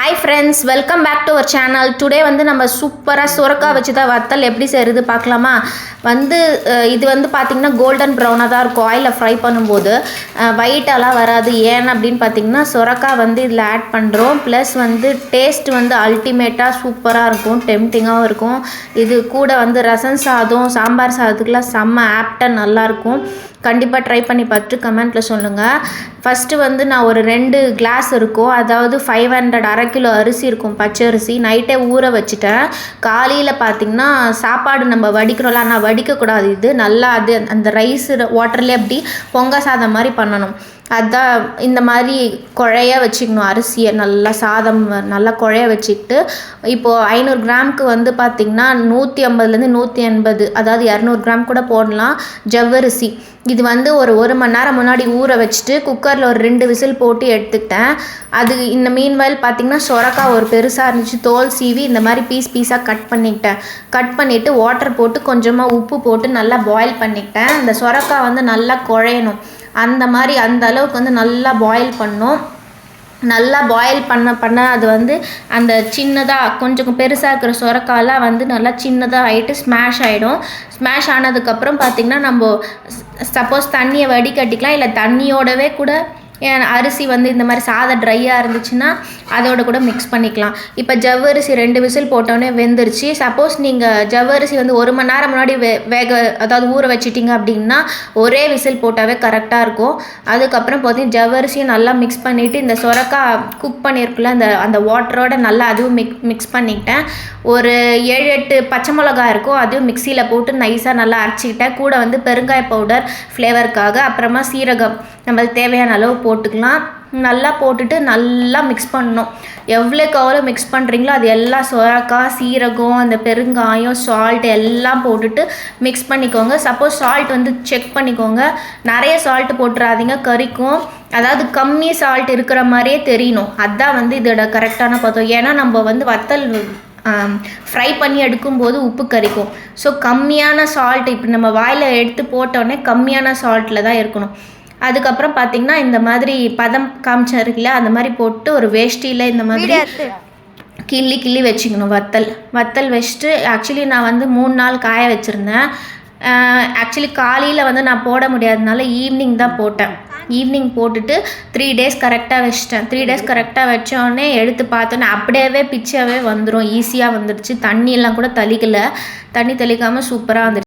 Hi friends welcome back to our channel today வந்து நம்ம சூப்பராக சுரக்கா வச்சு தான் வத்தல் எப்படி செய்கிறது பார்க்கலாமா? வந்து இது வந்து பார்த்திங்கன்னா கோல்டன் ப்ரௌனாக தான் இருக்கும். ஆயிலில் ஃப்ரை பண்ணும்போது ஒயிட்டெல்லாம் வராது. ஏன் அப்படின்னு பார்த்தீங்கன்னா சுரக்காய் வந்து இதில் ஆட் பண்ணுறோம் ப்ளஸ் வந்து டேஸ்ட் வந்து அல்டிமேட்டாக சூப்பராக இருக்கும். டெம்டிங்காகவும் இருக்கும். இது கூட வந்து ரசம் சாதம் சாம்பார் சாதத்துக்குலாம் செம்ம ஆப்டாக நல்லாயிருக்கும் கண்டிப்பாக ட்ரை பண்ணி பார்த்துட்டு கமெண்ட்டில் சொல்லுங்கள் ஃபஸ்ட்டு வந்து நான் ஒரு ரெண்டு கிளாஸ் இருக்கும். அதாவது ஃபைவ் ஹண்ட்ரட் அரை கிலோ அரிசி இருக்கும் பச்சை அரிசி. நைட்டே ஊற வச்சுட்டேன். காலையில் பார்த்திங்கன்னா சாப்பாடு நம்ம வடிக்கிறோம்ல ஆனால் வடிக்கக்கூடாது இது. நல்லா அது அந்த ரைஸ் வாட்டர்லேயே அப்படி பொங்க சாதம் மாதிரி பண்ணணும். அதான் இந்த மாதிரி குழைய வச்சுக்கணும் அரிசியை. நல்லா சாதம் நல்லா குழைய வச்சுக்கிட்டு இப்போது ஐநூறு கிராமுக்கு வந்து பார்த்திங்கன்னா நூற்றி ஐம்பதுலேருந்து நூற்றி எண்பது அதாவது இரநூறு கிராம் கூட போடலாம். ஜவ்வரிசி. இது வந்து ஒரு ஒரு மணி நேரம் முன்னாடி ஊற வச்சுட்டு குக்கரில் ஒரு ரெண்டு விசில் போட்டு எடுத்துக்கிட்டேன். அது இந்த மீன் வயல் பார்த்திங்கன்னா சொரக்காய் ஒரு பெருசாக இருந்துச்சு. தோல் சீவி இந்த மாதிரி பீஸ் பீஸாக கட் பண்ணிக்கிட்டேன். கட் பண்ணிவிட்டு வாட்டர் போட்டு கொஞ்சமாக உப்பு போட்டு நல்லா பாயில் பண்ணிக்கிட்டேன். அந்த சொரக்கா வந்து நல்லா குழையணும். அந்த மாதிரி அந்த அளவுக்கு வந்து நல்லா பாயில் பண்ணும் நல்லா பாயில் பண்ண பண்ண அது வந்து அந்த சின்னதாக கொஞ்சம் பெருசாக இருக்கிற சொரக்காலாம் வந்து நல்லா சின்னதாக ஆகிட்டு ஸ்மாஷ் ஆகிடும் ஸ்மாஷ் ஆனதுக்கப்புறம் பார்த்திங்கன்னா நம்ம சப்போஸ் தண்ணியை வடிகட்டிக்கலாம் இல்லை தண்ணியோடவே கூட அரிசி வந்து இந்த மாதிரி சாதம் ட்ரையாக இருந்துச்சுன்னா அதோட கூட மிக்ஸ் பண்ணிக்கலாம். இப்போ ஜவ்வரிசி ரெண்டு விசில் போட்டோன்னே வெந்துருச்சு. சப்போஸ் நீங்கள் ஜவ்வரிசி வந்து ஒரு மணி நேரம் முன்னாடி வே வேக அதாவது ஊற வச்சிட்டிங்க அப்படின்னா ஒரே விசில் போட்டாவே கரெக்டாக இருக்கும். அதுக்கப்புறம் பார்த்தீங்கன்னா ஜவ்வரிசியும் நல்லா மிக்ஸ் பண்ணிவிட்டு இந்த சொரக்கா குக் பண்ணியிருக்குல்ல அந்த அந்த வாட்டரோட நல்லா அதுவும் மிக் மிக்ஸ் பண்ணிக்கிட்டேன். ஒரு ஏழு எட்டு பச்சை மிளகா இருக்கும் அதுவும் மிக்சியில் போட்டு நைஸாக நல்லா அரைச்சிக்கிட்டேன். கூட வந்து பெருங்காய பவுடர் ஃப்ளேவருக்காக அப்புறமா சீரகம். நம்மளுக்கு தேவையான அளவு போட்டுக்கலாம். நல்லா போட்டுட்டு நல்லா மிக்ஸ் பண்ணணும். எவ்வளோக்கு எவ்வளோ மிக்ஸ் பண்ணுறீங்களோ அது எல்லாம் சோயாக்காய் சீரகம் அந்த பெருங்காயம் சால்ட் எல்லாம் போட்டுட்டு மிக்ஸ் பண்ணிக்கோங்க. சப்போஸ் சால்ட் வந்து செக் பண்ணிக்கோங்க. நிறைய சால்ட் போட்டுறாதீங்க கறிக்கும் அதாவது கம்மி சால்ட் இருக்கிற மாதிரியே தெரியணும். அதுதான் வந்து இதோட கரெக்டான பதம். ஏன்னா நம்ம வந்து வத்தல் ஃப்ரை பண்ணி எடுக்கும்போது உப்பு கறிக்கும் ஸோ கம்மியான சால்ட் இப்போ நம்ம வாயில் எடுத்து போட்டோடனே கம்மியான சால்ட்டில் தான் இருக்கணும். அதுக்கப்புறம் பார்த்தீங்கன்னா இந்த மாதிரி பதம் காமிச்சா இருக்குல்ல அந்த மாதிரி போட்டு ஒரு வேஷ்டியில் இந்த மாதிரி கிள்ளி கிள்ளி வச்சுக்கணும் வத்தல். வத்தல் வச்சுட்டு ஆக்சுவலி நான் வந்து மூணு நாள் காய வச்சுருந்தேன். ஆக்சுவலி காலையில் வந்து நான் போட முடியாதனால ஈவினிங் தான் போட்டேன். ஈவினிங் போட்டுட்டு த்ரீ டேஸ் கரெக்டாக வச்சிட்டேன். த்ரீ டேஸ் கரெக்டாக வச்சோடனே எடுத்து பார்த்தோன்னே அப்படியே பிச்சாவே வந்துடும் ஈஸியாக வந்துடுச்சு தண்ணியெல்லாம் கூட தெளிக்கல. தண்ணி தெளிக்காமல் சூப்பராக வந்துடுச்சு